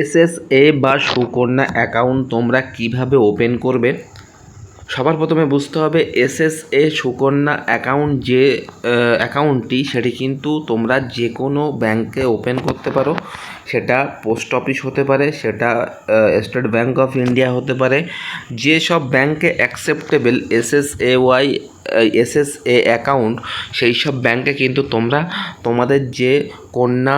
SSA বা Sukanya account তোমরা কীভাবে ওপেন করবে? সবার প্রথমে বুঝতে হবে, এসএসএ সুকন্যা অ্যাকাউন্ট যে অ্যাকাউন্টটি সেটি কিন্তু তোমরা যে কোনো ব্যাংকে ওপেন করতে পারো। সেটা পোস্ট অফিস হতে পারে, সেটা স্টেট ব্যাংক অফ ইন্ডিয়া হতে পারে। যেসব ব্যাংকে acceptable SSA Y SSA account সেই সব ব্যাংকে কিন্তু তোমরা তোমাদের যে কন্যা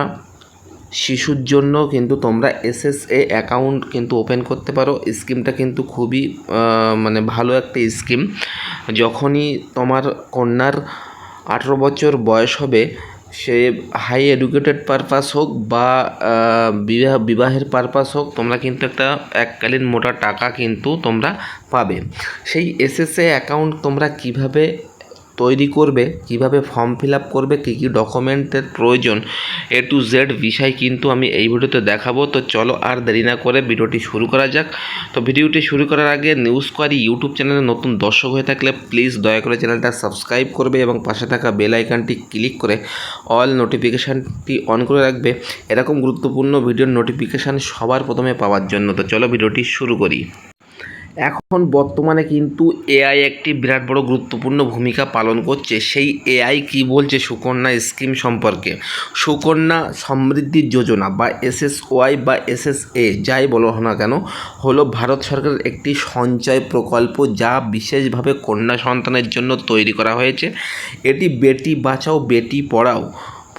শিশুর জন্য কিন্তু তোমরা এসএসএ অ্যাকাউন্ট কিন্তু ওপেন করতে পারো। স্কিমটা কিন্তু খুবই মানে ভালো একটা স্কিম যখনই তোমার কন্যার আঠেরো বছর বয়স হবে, সে হাই এডুকেটেড পারপাস হোক বা বিবাহ, বিবাহের পারপাস হোক, তোমরা কিন্তু একটা এককালীন মোটা টাকা কিন্তু তোমরা পাবে। সেই এসএসএ অ্যাকাউন্ট তোমরা কীভাবে তৈরি করবে, কীভাবে ফর্ম ফিল আপ করবে, কী কী ডকুমেন্টের প্রয়োজন এ টু জেড বিষয় কিন্তু আমি এই ভিডিওতে দেখাবো। তো চলো আর দেরি না করে ভিডিওটি শুরু করা যাক। তো ভিডিওটি শুরু করার আগে নিউজ কোয়ারি ইউটিউব চ্যানেলে নতুন দর্শক হয়ে থাকলে প্লিজ দয়া করে চ্যানেলটা সাবস্ক্রাইব করবে এবং পাশে থাকা বেল আইকনটি ক্লিক করে অল নোটিফিকেশানটি অন করে রাখবে। এরকম গুরুত্বপূর্ণ ভিডিওর নোটিফিকেশান সবার প্রথমে পাওয়ার জন্য। তো চলো ভিডিওটি শুরু করি। এখন বর্তমানে কিন্তু এআই একটি বিরাট বড় গুরুত্বপূর্ণ ভূমিকা পালন করছে। সেই এআই কি বলছে সুকন্যা স্কিম সম্পর্কে? সুকন্যা সমৃদ্ধি যোজনা বা এসএসওয়াই বা এসএসএ যাই বলো না কেন, হলো ভারত সরকারের একটি সঞ্চয় প্রকল্প যা বিশেষভাবে কন্যা সন্তানের জন্য তৈরি করা হয়েছে। এটি বেটি বাঁচাও, বেটি পড়াও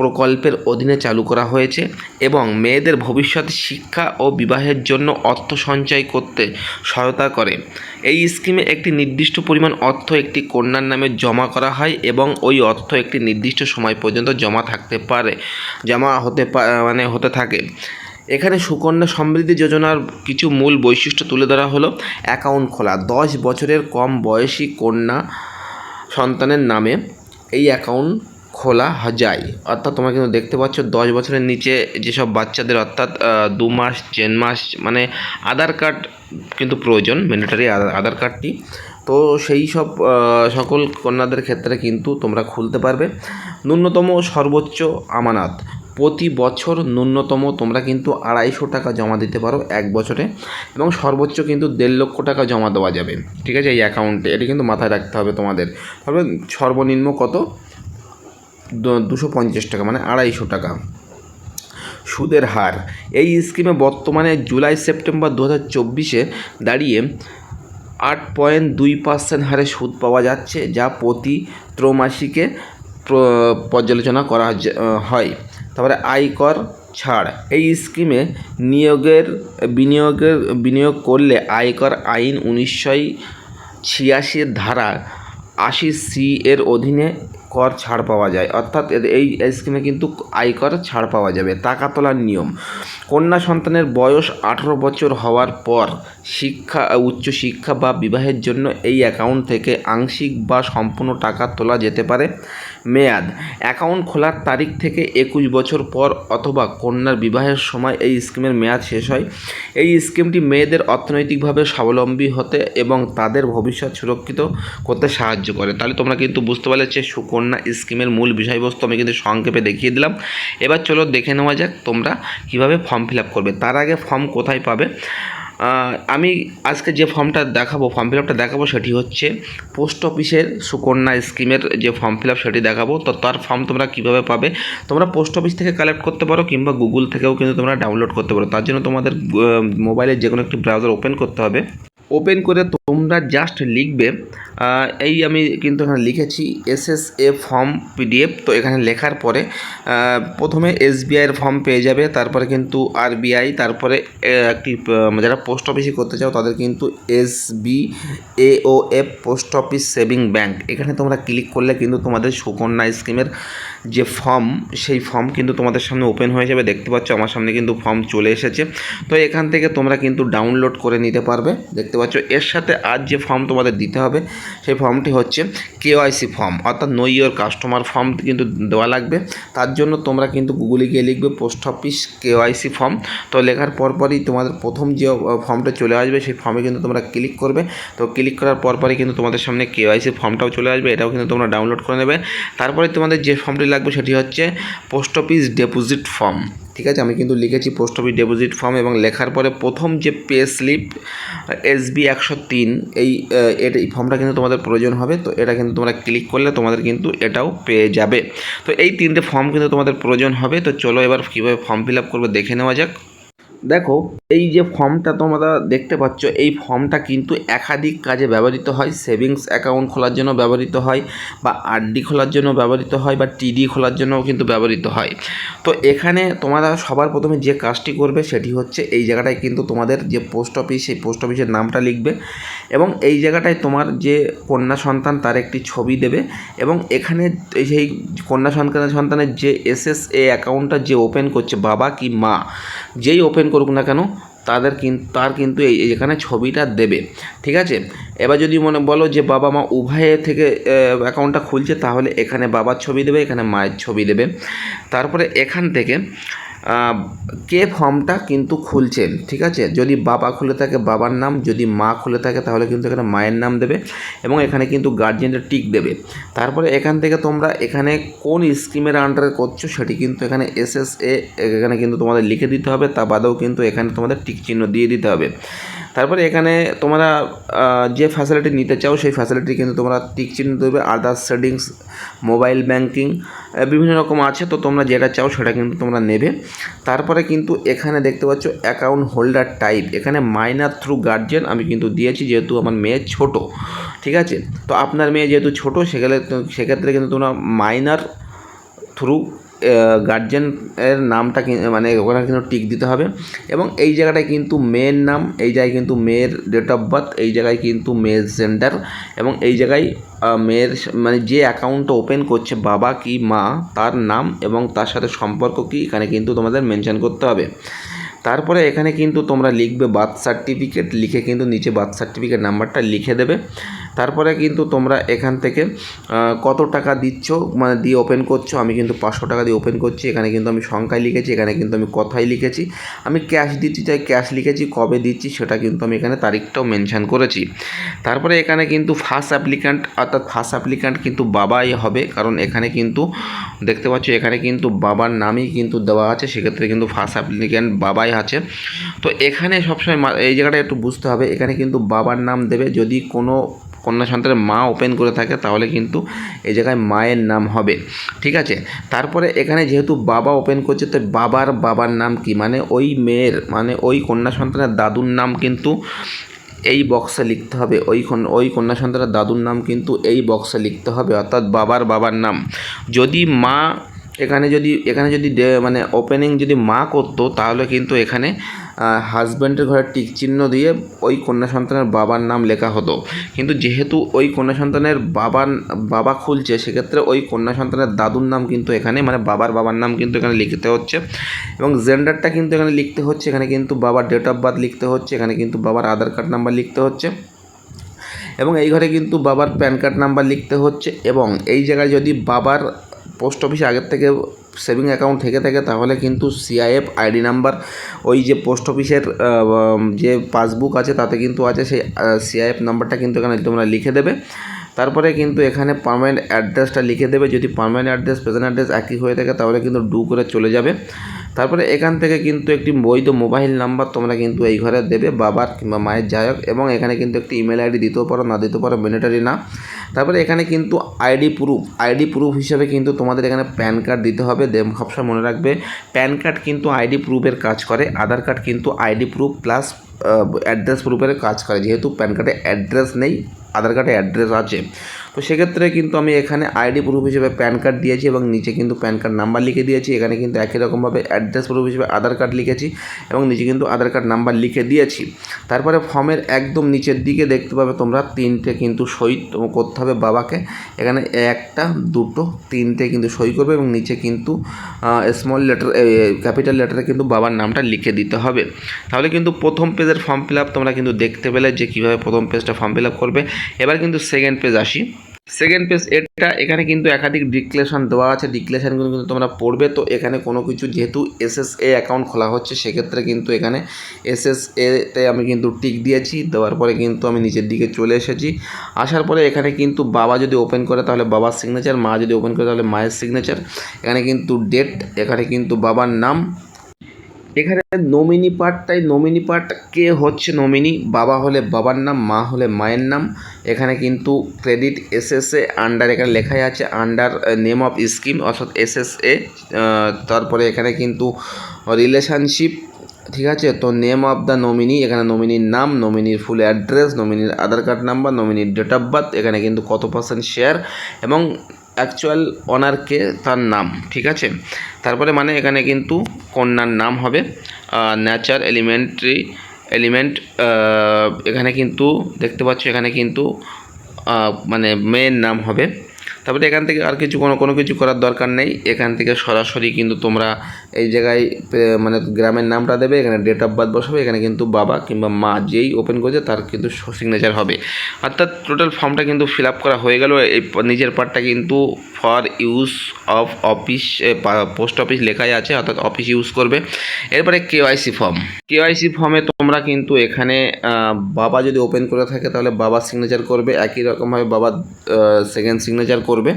প্রকল্পের অধীনে চালু করা হয়েছে এবং মেয়েদের ভবিষ্যৎ শিক্ষা ও বিবাহের জন্য অর্থ সঞ্চয় করতে সহায়তা করে। এই স্কিমে একটি নির্দিষ্ট পরিমাণ অর্থ একটি কন্যার নামে জমা করা হয় এবং ওই অর্থ একটি নির্দিষ্ট সময় পর্যন্ত জমা থাকতে পারে, জমা হতে মানে হতে থাকে। এখানে সুকন্যা সমৃদ্ধি যোজনার কিছু মূল বৈশিষ্ট্য তুলে ধরা হলো। অ্যাকাউন্ট খোলা, দশ বছরের কম বয়সী কন্যা সন্তানের নামে এই অ্যাকাউন্ট খোলা যায়। অর্থাৎ তোমরা কিন্তু দেখতে পাচ্ছ দশ বছরের নিচে যেসব বাচ্চাদের অর্থাৎ দু মাস তিন মাস মানে আধার কার্ড কিন্তু প্রয়োজন ম্যান্ডেটারি আধার কার্ডটি। তো সেই সব সকল কন্যাদের ক্ষেত্রে কিন্তু তোমরা খুলতে পারবে। ন্যূনতম সর্বোচ্চ আমানত। প্রতি বছর ন্যূনতম তোমরা কিন্তু আড়াইশো টাকা জমা দিতে পারো এক বছরে এবং সর্বোচ্চ কিন্তু দেড় লক্ষ টাকা জমা দেওয়া যাবে। ঠিক আছে? এই অ্যাকাউন্টে এটা কিন্তু মাথায় রাখতে হবে তোমাদের। তবে সর্বনিম্ন কত? দুশো পঞ্চাশ টাকা মানে আড়াইশো টাকা। সুদের হার। এই স্কিমে বর্তমানে জুলাই, সেপ্টেম্বর দু হাজার চব্বিশে দাঁড়িয়ে আট পয়েন্ট দুই পার্সেন্ট হারে সুদ পাওয়া যাচ্ছে, যা প্রতি ত্রৈমাসিকে পর্যালোচনা করা হয়। তারপরে আয়কর ছাড়। এই স্কিমে নিয়োগের, বিনিয়োগের, বিনিয়োগ করলে আয়কর আইন উনিশশো ছিয়াশির ধারা আশি সি এর অধীনে কর ছাড় পাওয়া যায়। অর্থাৎ এই স্কিমে কিন্তু আয়কর ছাড় পাওয়া যাবে। টাকা তোলার নিয়ম। কন্যা সন্তানের বয়স আঠেরো বছর হওয়ার পর শিক্ষা, উচ্চ শিক্ষা বা বিবাহের জন্য এই অ্যাকাউন্ট থেকে আংশিক বা সম্পূর্ণ টাকা তোলা যেতে পারে। মেয়াদ। অ্যাকাউন্ট খোলার তারিখ থেকে একুশ বছর পর অথবা কন্যার বিবাহের সময় এই স্কিমের মেয়াদ শেষ হয়। এই স্কিমটি মেয়েদের অর্থনৈতিকভাবে স্বাবলম্বী হতে এবং তাদের ভবিষ্যৎ সুরক্ষিত করতে সাহায্য করে। তাহলে তোমরা কিন্তু বুঝতে পারলে যে সুকন্যা স্কিমের মূল বিষয়বস্তু আমি কিন্তু সংক্ষেপে দেখিয়ে দিলাম। এবার চলো দেখে নেওয়া যাক তোমরা কীভাবে ফর্ম ফিল আপ করবে। তার আগে ফর্ম কোথায় পাবে? আমি আজকে যে ফর্মটা দেখাবো ফর্ম ফিল আপটা দেখাবো সেটি হচ্ছে পোস্ট অফিসের সুকন্যা স্কিমের যে ফর্ম ফিল আপ সেটি দেখাবো। তো তার ফর্ম তোমরা কীভাবে পাবে? তোমরা পোস্ট অফিস থেকে কালেক্ট করতে পারো কিংবা গুগল থেকেও কিন্তু তোমরা ডাউনলোড করতে পারো। তার জন্য তোমাদের মোবাইলে যে কোনো একটি ব্রাউজার ওপেন করতে হবে। ওপেন করে তোমরা জাস্ট লিখবে এই আমি কিন্তু এখানে লিখেছি S S A form PDF তো এখানে লেখার পরে প্রথমে এসবিআইয়ের ফর্ম পেয়ে যাবে, তারপরে কিন্তু আরবিআই তারপরে একটি যারা পোস্ট অফিসে করতে চাও, তাদের কিন্তু S B O F post office saving bank এখানে তোমরা ক্লিক করলে কিন্তু তোমাদের সুকন্যা স্কিমের যে ফর্ম সেই ফর্ম কিন্তু তোমাদের সামনে ওপেন হয়ে যাবে, দেখতে পাচ্ছ আমার সামনে কিন্তু ফর্ম চলে এসেছে। তো এখান থেকে তোমরা কিন্তু ডাউনলোড করে নিতে পারবে, দেখতে পাচ্ছ? এর সাথে আর যে ফর্ম তোমাদের দিতে হবে সেই ফর্মটি হচ্ছে কেওয়াইসি ফর্ম। অর্থাৎ নো ইয়োর কাস্টমার ফর্ম কিন্তু দেওয়া লাগবে। তার জন্য তোমরা কিন্তু গুগলে গিয়ে লিখবে পোস্ট অফিস কেওয়াইসি ফর্ম। তো লেখার পরপরই তোমাদের প্রথম যে ফর্মটা চলে আসবে সেই ফর্মে কিন্তু তোমরা ক্লিক করবে। তো ক্লিক করার পরপরই কিন্তু তোমাদের সামনে কেওয়াইসি ফর্মটাও চলে আসবে। এটাও কিন্তু তোমরা ডাউনলোড করে নেবে। তারপরে তোমাদের যে ফর্মটি লাগবে সেটি হচ্ছে পোস্ট অফিস ডিপোজিট ফর্ম। ঠিক আছে? আমি কিন্তু লিখেছি পোস্ট অফিস ডিপোজিট ফর্ম এবং লেখার পরে প্রথম যে পে স্লিপ এস বি একশো তিন, এই এটা এই ফর্মটা কিন্তু তোমাদের প্রয়োজন হবে। তো এটা কিন্তু তোমরা ক্লিক করলে তোমাদের কিন্তু এটাও পেয়ে যাবে। তো এই তিনটে ফর্ম কিন্তু তোমাদের প্রয়োজন হবে। তো চলো এবার কীভাবে ফর্ম ফিল আপ করবে দেখে নেওয়া যাক। দেখো, এই যে ফর্মটা তোমরা দেখতে পাচ্ছ, এই ফর্মটা কিন্তু একাধিক কাজে ব্যবহৃত হয়। সেভিংস অ্যাকাউন্ট খোলার জন্য ব্যবহৃত হয় বা আরডি খোলার জন্য ব্যবহৃত হয় বা টিডি খোলার জন্যও কিন্তু ব্যবহৃত হয়। তো এখানে তোমরা সবার প্রথমে যে কাজটি করবে সেটি হচ্ছে এই জায়গাটায় কিন্তু তোমাদের যে পোস্ট অফিস, সেই পোস্ট অফিসের নামটা লিখবে এবং এই জায়গাটায় তোমার যে কন্যা সন্তান তার একটি ছবি দেবে এবং এখানে সেই কন্যা সন্তান সন্তানের যে এসএস এ অ্যাকাউন্টটা যে ওপেন করছে, বাবা কি মা? যেই ওপেন করুক না কেন, তাদের কিন্তু তার কিন্তু এই এখানে ছবিটা দেবে। ঠিক আছে? এবার যদি মনে, বলো যে বাবা মা উভয়ে থেকে অ্যাকাউন্টটা খুলছে, তাহলে এখানে বাবার ছবি দেবে, এখানে মায়ের ছবি দেবে। তারপরে এখান থেকে কে ফর্মটা কিন্তু খুলছেন, ঠিক আছে? যদি বাবা খুলে থাকে, বাবার নাম, যদি মা খুলে থাকে, তাহলে কিন্তু এখানে মায়ের নাম দেবে এবং এখানে কিন্তু গার্জেনটা টিক দেবে। তারপরে এখান থেকে তোমরা এখানে কোন স্কিমের আন্ডারে করছ, সেটি কিন্তু এখানে এস এস এ এখানে কিন্তু তোমাদের লিখে দিতে হবে, তা বাদেও কিন্তু এখানে তোমাদের টিক চিহ্ন দিয়ে দিতে হবে। তারপরে এখানে তোমরা যে ফ্যাসিলিটি নিতে চাও সেই ফ্যাসিলিটি কিন্তু তোমরা টিক চিহ্ন দেবে আদার্স সেটিংস মোবাইল ব্যাংকিং বিভিন্ন রকম আছে, তো তোমরা যেটা চাও সেটা কিন্তু তোমরা নেবে। তারপরে কিন্তু এখানে দেখতে পাচ্ছ অ্যাকাউন্ট হোল্ডার টাইপ এখানে মাইনার থ্রু গার্জেন আমি কিন্তু দিয়েছি, যেহেতু আমার মেয়ে ছোট, ঠিক আছে? তো আপনার মেয়ে যেহেতু ছোট, সেখানে সেক্ষেত্রে কিন্তু তোমরা মাইনার থ্রু গার্জেন এর নামটা মানে ওখানে কিন্তু টিক দিতে হবে। এবং এই জায়গাটায় কিন্তু মেয়ের নাম, এই জায়গায় কিন্তু মেয়ের ডেট অফ বার্থ এই জায়গায় কিন্তু মেয়ের জেন্ডার এবং এই জায়গায় মেয়ের মানে যে অ্যাকাউন্টটা ওপেন করছে বাবা কি মা, তার নাম এবং তার সাথে সম্পর্ক কি, এখানে কিন্তু তোমাদের মেনশন করতে হবে। তারপরে এখানে কিন্তু তোমরা লিখবে বার্থ সার্টিফিকেট লিখে কিন্তু নিচে বার্থ সার্টিফিকেট নাম্বারটা লিখে দেবে। তারপরে কিন্তু তোমরা এখান থেকে কত টাকা দিচ্ছ? মানে দিয়ে ওপেন করছ? আমি কিন্তু পাঁচশো টাকা দিয়ে ওপেন করছি। এখানে কিন্তু আমি সংখ্যায় লিখেছি, এখানে কিন্তু আমি কথাই লিখেছি। আমি ক্যাশ দিচ্ছি, চাই ক্যাশ লিখেছি, কবে দিচ্ছি সেটা কিন্তু আমি এখানে তারিখটাও মেনশন করেছি। তারপরে এখানে কিন্তু ফার্স্ট অ্যাপ্লিক্যান্ট অর্থাৎ ফার্স্ট অ্যাপ্লিক্যান্ট কিন্তু বাবাই হবে। কারণ এখানে কিন্তু, দেখতে পাচ্ছ, এখানে কিন্তু বাবার নামই কিন্তু দেওয়া আছে। সেক্ষেত্রে কিন্তু ফার্স্ট অ্যাপ্লিক্যান্ট বাবাই আছে। তো এখানে সবসময় এই জায়গাটা একটু বুঝতে হবে। এখানে কিন্তু বাবার নাম দেবে। যদি কোনো কন্যা সন্তানের মা ওপেন করে থাকে, তাহলে কিন্তু এই জায়গায় মায়ের নাম হবে। ঠিক আছে? তারপরে এখানে যেহেতু বাবা ওপেন করছে তো বাবার বাবার নাম কি? মানে ওই মেয়ের মানে ওই কন্যা সন্তানের দাদুর নাম কিন্তু এই বক্সে লিখতে হবে। ওই ওই কন্যা সন্তানের দাদুর নাম কিন্তু এই বক্সে লিখতে হবে, অর্থাৎ বাবার বাবার নাম। যদি মা এখানে যদি এখানে যদি মানে ওপেনিং যদি মা করতো, তাহলে কিন্তু এখানে হাজব্যান্ডের ঘরে টিক চিহ্ন দিয়ে ওই কন্যা সন্তানের বাবার নাম লেখা হতো। কিন্তু যেহেতু ওই কন্যা সন্তানের বাবার, বাবা খুলছে, সেক্ষেত্রে ওই কন্যা সন্তানের দাদুর নাম কিন্তু এখানে মানে বাবার বাবার নাম কিন্তু এখানে লিখতে হচ্ছে। এবং জেন্ডারটা কিন্তু এখানে লিখতে হচ্ছে, এখানে কিন্তু বাবার ডেট অফ বার্থ লিখতে হচ্ছে, এখানে কিন্তু বাবার আধার কার্ড নাম্বার লিখতে হচ্ছে। এবং এই ঘরে কিন্তু বাবার প্যান কার্ড নাম্বার লিখতে হচ্ছে, এবং এই জায়গায় যদি বাবার পোস্ট অফিসে আগের থেকে সেভিং অ্যাকাউন্ট থেকে থাকে, তাহলে কিন্তু সিআইএফ আইডি নাম্বার ওই যে পোস্ট অফিসের যে পাসবুক আছে, তাতে কিন্তু আছে সেই সিআইএফ নাম্বারটা কিন্তু এখানে তোমরা লিখে দেবে। তারপরে কিন্তু এখানে পারমানেন্ট অ্যাড্রেসটা লিখে দেবে। যদি পারমানেন্ট অ্যাড্রেস প্রেজেন্ট অ্যাড্রেস একই হয়ে থাকে, তাহলে কিন্তু ডু করে চলে যাবে। তারপরে এখান থেকে কিন্তু একটি বৈধ মোবাইল নাম্বার তোমরা কিন্তু এই ঘরে দেবে, বাবার কিংবা মায়ের যাই হোক এবং এখানে কিন্তু একটি ইমেল আইডি দিতেও পারো, না দিতেও পারো ম্যান্ডেটারি না। তারপরে এখানে কিন্তু আইডি প্রুফ আইডি প্রুফ হিসেবে কিন্তু তোমাদের এখানে প্যান কার্ড দিতে হবে দে সবসময় মনে রাখবে। প্যান কার্ড কিন্তু আইডি প্রুফের কাজ করে, আধার কার্ড কিন্তু আইডি প্রুফ প্লাস অ্যাড্রেস প্রুফের কাজ করে, যেহেতু প্যান কার্ডে অ্যাড্রেস নেই, আধার কার্ডে অ্যাড্রেস আছে। তো সেক্ষেত্রে কিন্তু আমি এখানে আইডি প্রুফ হিসেবে প্যান কার্ড দিয়েছি এবং নিচে কিন্তু প্যান কার্ড নাম্বার লিখে দিয়েছি। এখানে কিন্তু একই রকমভাবে অ্যাড্রেস প্রুফ হিসেবে আধার কার্ড লিখেছি এবং নিচে কিন্তু আধার কার্ড নাম্বার লিখে দিয়েছি। তারপরে ফর্মের একদম নিচের দিকে দেখতে পাবে তোমরা, তিনটে কিন্তু সই করতে হবে বাবাকে। এখানে একটা, দুটো, তিনটে কিন্তু সই করবে এবং নিচে কিন্তু স্মল লেটার ক্যাপিটাল লেটারে কিন্তু বাবার নামটা লিখে দিতে হবে। তাহলে কিন্তু প্রথম পেজের ফর্ম ফিল আপ তোমরা কিন্তু দেখতে পেলে যে কীভাবে প্রথম পেজটা ফর্ম ফিল আপ করবে। এবার কিন্তু সেকেন্ড পেজ আসি। সেকেন্ড পেজ এটা এখানে কিন্তু একাধিক ডিক্লেশন দেওয়া আছে। ডিক্লেশনগুলো কিন্তু তোমরা পড়বে। তো এখানে কোনো কিছু যেহেতু এসএসএ অ্যাকাউন্ট খোলা হচ্ছে, সেক্ষেত্রে কিন্তু এখানে এসএসএতে আমি কিন্তু টিক দিয়েছি। দেওয়ার পরে কিন্তু আমি নিচের দিকে চলে এসেছি। আসার পরে এখানে কিন্তু বাবা যদি ওপেন করে, তাহলে বাবার সিগনেচার মা যদি ওপেন করে, তাহলে মায়ের সিগনেচার এখানে কিন্তু ডেট এখানে কিন্তু বাবার নাম। এখানে নমিনি পার্টটাই নমিনি পার্ট কে হচ্ছে নমিনি? বাবা হলে বাবার নাম, মা হলে মায়ের নাম। এখানে কিন্তু ক্রেডিট এসএসএ আন্ডার এখানে লেখাই আছে আন্ডার নেম অফ স্কিম অর্থাৎ এস এস এ তারপরে এখানে কিন্তু রিলেশনশিপ ঠিক আছে? তো নেম অফ দ্য নমিনি এখানে নমিনির নাম নমিনির ফুল অ্যাড্রেস নমিনির আধার কার্ড নাম্বার নমিনির ডেট অফ বার্থ এখানে কিন্তু কত পার্সেন্ট শেয়ার এবং অ্যাকচুয়াল অনারকে তার নাম, ঠিক আছে? তারপরে মানে এখানে কিন্তু কন্যার নাম হবে ন্যাচার এলিমেন্টারি এলিমেন্ট এখানে কিন্তু দেখতে পাচ্ছ, এখানে কিন্তু মানে মেয়ের নাম হবে। তারপরে এখান থেকে আর কিছু কোনো কোনো কিছু করার দরকার নেই। এখান থেকে সরাসরি কিন্তু তোমরা এই জায়গায় মানে গ্রামের নামটা দেবে, এখানে ডেট অফ বার্থ বসাবে, এখানে কিন্তু বাবা কিংবা মা যেই ওপেন করেছে তার কিন্তু সিগনেচার হবে। অর্থাৎ টোটাল ফর্মটা কিন্তু ফিল আপ করা হয়ে গেল। এই নিজের পার্টটা কিন্তু for use of office post office লেখাই আছে, অর্থাৎ অফিস ইউজ করবে। এরপরে কেওয়াইসি ফর্ম কেওয়াইসি ফর্মে তোমরা কিন্তু এখানে বাবা যদি ওপেন করে থাকে তাহলে বাবার সিগনেচার করবে, একই রকমভাবে বাবার সেকেন্ড সিগনেচার করবে।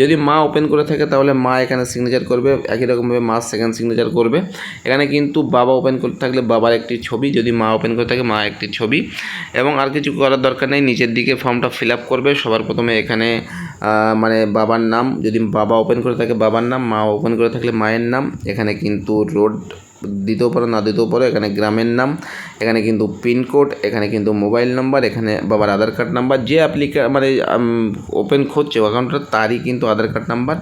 যদি মা ওপেন করে থাকে তাহলে মা এখানে সিগনেচার করবে, একই রকমভাবে মা সেকেন্ড সিগনেচার করবে। এখানে কিন্তু বাবা ওপেন করতে থাকলে বাবার একটি ছবি, যদি মা ওপেন করে থাকে মা একটি ছবি। এবং আর কিছু করার দরকার নেই, নিচের দিকে ফর্মটা ফিল আপ করবে, সবার প্রথমে এখানে মানে বাবার নাম, যদি বাবা ওপেন করে থাকে বাবার নাম, মা ওপেন করে থাকলে মায়ের নাম, এখানে কিন্তু রোড দিতেও পারো, না দিতেও পারো, এখানে গ্রামের নাম, এখানে কিন্তু পিনকোড এখানে কিন্তু মোবাইল নাম্বার, এখানে বাবার আধার কার্ড নাম্বার, যে অ্যাপ্লিকে মানে ওপেন করছে অ্যাকাউন্টটা তারই কিন্তু Aadhaar card number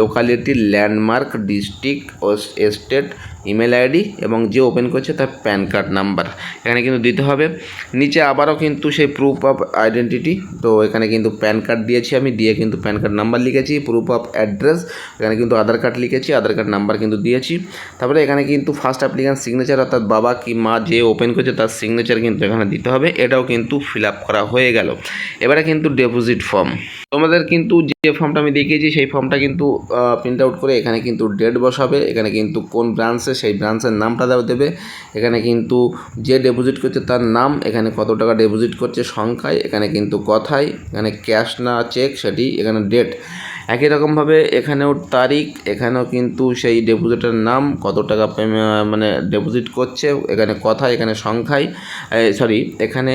locality landmark district ও স্টেট ইমেল আইডি এবং যে ওপেন করছে তার প্যান কার্ড নাম্বার এখানে কিন্তু দিতে হবে। নিচে আবারও কিন্তু সেই প্রুফ অফ আইডেন্টিটি তো এখানে কিন্তু প্যান কার্ড দিয়েছি আমি, দিয়ে কিন্তু প্যান কার্ড নাম্বার লিখেছি প্রুফ অফ অ্যাড্রেস এখানে কিন্তু আধার কার্ড লিখেছি আধার কার্ড নাম্বার কিন্তু দিয়েছি। তারপরে এখানে কিন্তু ফার্স্ট অ্যাপ্লিক্যান্ট সিগনেচার অর্থাৎ বাবা কি মা যে ওপেন করেছে তার সিগনেচার কিন্তু এখানে দিতে হবে। এটাও কিন্তু ফিল আপ করা হয়ে গেল। এবারে কিন্তু ডেপোজিট ফর্ম তোমাদের কিন্তু যে ফর্মটা আমি দেখিয়েছি, সেই ফর্মটা কিন্তু প্রিন্ট আউট করে এখানে কিন্তু ডেট বসাবে। এখানে কিন্তু কোন ব্রাঞ্চে সেই ব্রাঞ্চের নামটা দেবে। এখানে কিন্তু যে ডেপোজিট করছে তার নাম, এখানে কত টাকা ডেপোজিট করছে সংখ্যায়, এখানে কিন্তু কথায়, এখানে ক্যাশ না চেক সেটি, এখানে ডেট একই রকমভাবে এখানেও তারিখ, এখানেও কিন্তু সেই ডেপোজিটের নাম, কত টাকা মানে ডেপোজিট করছে, এখানে কথায়, এখানে সংখ্যায় সরি এখানে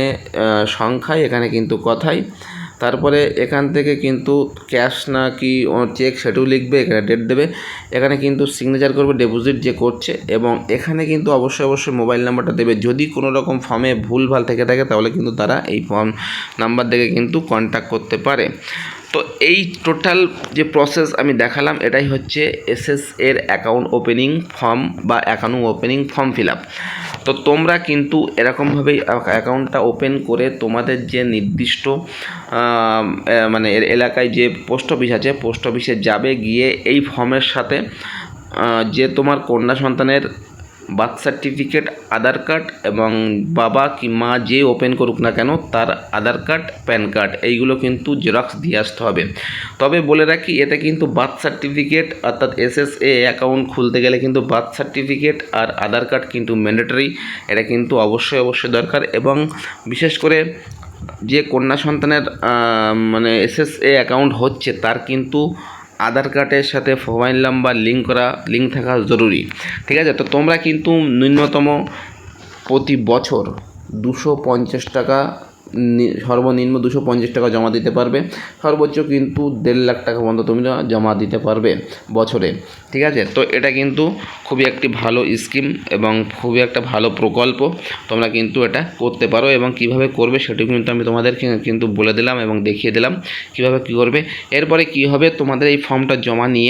সংখ্যায়, এখানে কিন্তু কথায় তারপরে এখান থেকে কিন্তু ক্যাশ না কি চেক সেটাও লিখবে, এখানে ডেট দেবে। এখানে কিন্তু সিগনেচার করবে ডেপোজিট যে করছে এবং এখানে কিন্তু অবশ্যই অবশ্যই মোবাইল নাম্বারটা দেবে। যদি কোনো রকম ফর্মে ভুলভাল থেকে থাকে, তাহলে কিন্তু তারা এই ফর্ম নাম্বার দেখে কিন্তু কন্ট্যাক্ট করতে পারে। তো এই টোটাল যে প্রসেস আমি দেখালাম, এটাই হচ্ছে এসএস এর অ্যাকাউন্ট ওপেনিং ফর্ম বা account opening form fill up তো তোমরা কিন্তু এরকমভাবেই অ্যাকাউন্টটা ওপেন করে তোমাদের যে নির্দিষ্ট মানে এলাকায় যে পোস্ট অফিস আছে, পোস্ট অফিসে যাবে গিয়ে এই ফর্মের সাথে যে তোমার কন্যা সন্তানের বার্থ সার্টিফিকেট, আধার কার্ড এবং বাবা কি মা যে ওপেন করুক না কেন, তার আধার কার্ড, প্যান কার্ড এইগুলো কিন্তু জেরক্স দিয়ে আসতে হবে। তবে বলে রাখি এটা কিন্তু বার্থ সার্টিফিকেট অর্থাৎ এসএসএ অ্যাকাউন্ট খুলতে গেলে কিন্তু বার্থ সার্টিফিকেট আর আধার কার্ড কিন্তু ম্যান্ডেটরি, এটা কিন্তু অবশ্যই অবশ্যই দরকার এবং বিশেষ করে যে কন্যা সন্তানের মানে এসএসএ অ্যাকাউন্ট হচ্ছে, তার কিন্তু আধার কার্ডের সাথে মোবাইল নাম্বার লিঙ্ক করা, লিঙ্ক থাকা জরুরি। ঠিক আছে? তো তোমরা কিন্তু ন্যূনতম প্রতি বছর দুশো পঞ্চাশ টাকা সর্বনিম্ন দুশো পঞ্চাশ টাকা জমা দিতে পারবে। সর্বোচ্চ কিন্তু দেড় লাখ টাকা পর্যন্ত তুমি জমা দিতে পারবে বছরে, ঠিক আছে? তো এটা কিন্তু খুবই একটি ভালো স্কিম এবং খুবই একটা ভালো প্রকল্প। তোমরা কিন্তু এটা করতে পারো এবং কীভাবে করবে সেটিও কিন্তু আমি তোমাদেরকে কিন্তু বলে দিলাম এবং দেখিয়ে দিলাম কীভাবে কী করবে। এরপরে কী হবে? তোমাদের এই ফর্মটা জমা নিয়ে